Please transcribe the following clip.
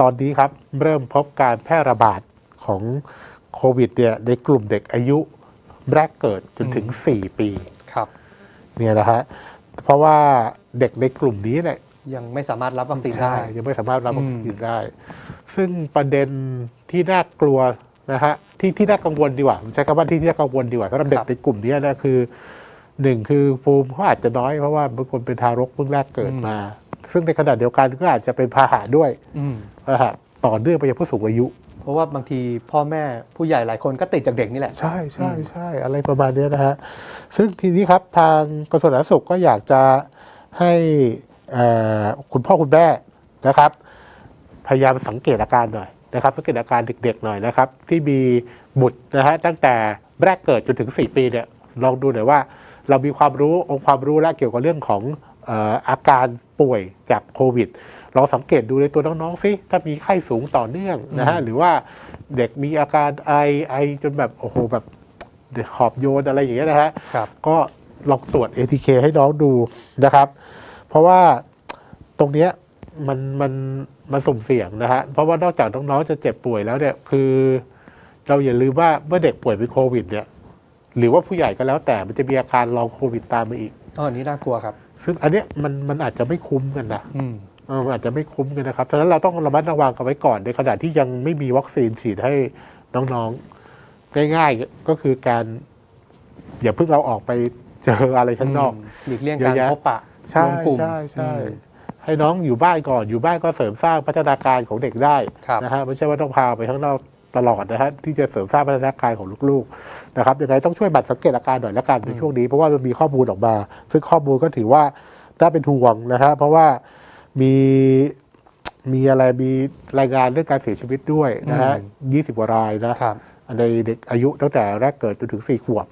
ตอนนี้ครับเริ่มพบการแพร่ระบาดของโควิดเนี่ยในกลุ่มเด็กอายุแรกเกิดจนถึง 4 ปีครับเนี่ยนะฮะเพราะว่าเด็กในกลุ่มนี้เนี่ยยังไม่สามารถรับวัคซีนใช่ได้ยังไม่สามารถรับอืมวัคซีนได้ ซึ่งประเด็นที่น่ากลัวนะฮะที่ที่น่ากังวลดีกว่าผมใช้คำว่าที่น่ากังวลดีกว่าสำหรับเด็กในกลุ่มนี้นะคือหนึ่งคือภูมิเขาอาจจะน้อยเพราะว่าบางคนเป็นทารกเพิ่งแรกเกิดมา ซึ่งในขณะเดียวกันก็อาจจะเป็นพาหะด้วยอืมพาหะต่อเนื่องไปยังผู้สูงอายุ เพราะว่าบางทีพ่อแม่ผู้ใหญ่หลายคนก็ติดจากเด็กนี่แหละ ใช่ใช่ใช่อะไรประมาณเนี้ยนะฮะซึ่งทีนี้ครับทางกระทรวงสาธารณสุขก็อยากจะให้เอ่อคุณพ่อคุณแม่นะครับ พยายามสังเกตอาการหน่อยนะครับสังเกตอาการเด็กๆหน่อยนะครับ ที่มีบุตรนะฮะตั้งแต่แรกเกิดจนถึง 4 ปีเนี่ยลองดูหน่อยว่า เรามีความรู้องค์ความรู้และเกี่ยวกับเรื่องของเอ่ออาการป่วยจากโควิดลองสังเกตดูในตัวน้องๆสิถ้ามีไข้สูงต่อเนื่องนะฮะหรือว่าเด็กมีอาการไอไอจนแบบโอ้โหแบบหอบโยนอะไรอย่างเงี้ยนะฮะครับก็ลองตรวจ ATK ให้น้องดูนะครับ เพราะว่าตรงเนี้ยมันมันมันสุ่มเสี่ยงนะฮะเพราะว่านอกจากน้องๆจะเจ็บป่วยแล้วเนี่ยคือ เราอย่าลืมว่าเมื่อเด็กป่วยเป็นโควิดเนี่ยหรือว่าผู้ใหญ่ก็แล้วแต่มันจะมีอาการลองโควิดตามมาอีกอ๋ออันนี้น่ากลัวครับ ซึ่งอันเนี้ยมันมันอาจจะไม่คุ้มกันนะอืมเออมันอาจจะไม่คุ้มกันนะครับฉะนั้นเราต้องระมัดระวังกันไว้ก่อน ในขณะที่ยังไม่มีวัคซีนฉีดให้น้องๆ ง่ายๆ ก็คือการ อย่าเพิ่งเราออกไปเจออะไรข้างนอกหลีกเลี่ยงการเยอะแยะพบปะใช่รวมกลุ่มใช่ใช่อืมให้น้องอยู่บ้านก่อนอยู่บ้านก็เสริมสร้างพัฒนาการของเด็กได้ครับนะฮะไม่ใช่ว่าต้องพาไปข้างนอก ตลอดนะฮะที่จะเสริมสร้างพัฒนาการของลูกๆนะครับยังไงต้องช่วยบัตรสังเกตอาการหน่อยละกันในช่วงนี้เพราะว่ามันมีข้อมูลออกมา ซึ่งข้อมูลก็ถือว่าน่าเป็นห่วงนะฮะเพราะว่ามีมีอะไรมีรายงานเรื่องการเสียชีวิตด้วยนะฮะยี่สิบกว่ารายนะครับในเด็กอายุตั้งแต่แรกเกิดจนถึงสี่ขวบ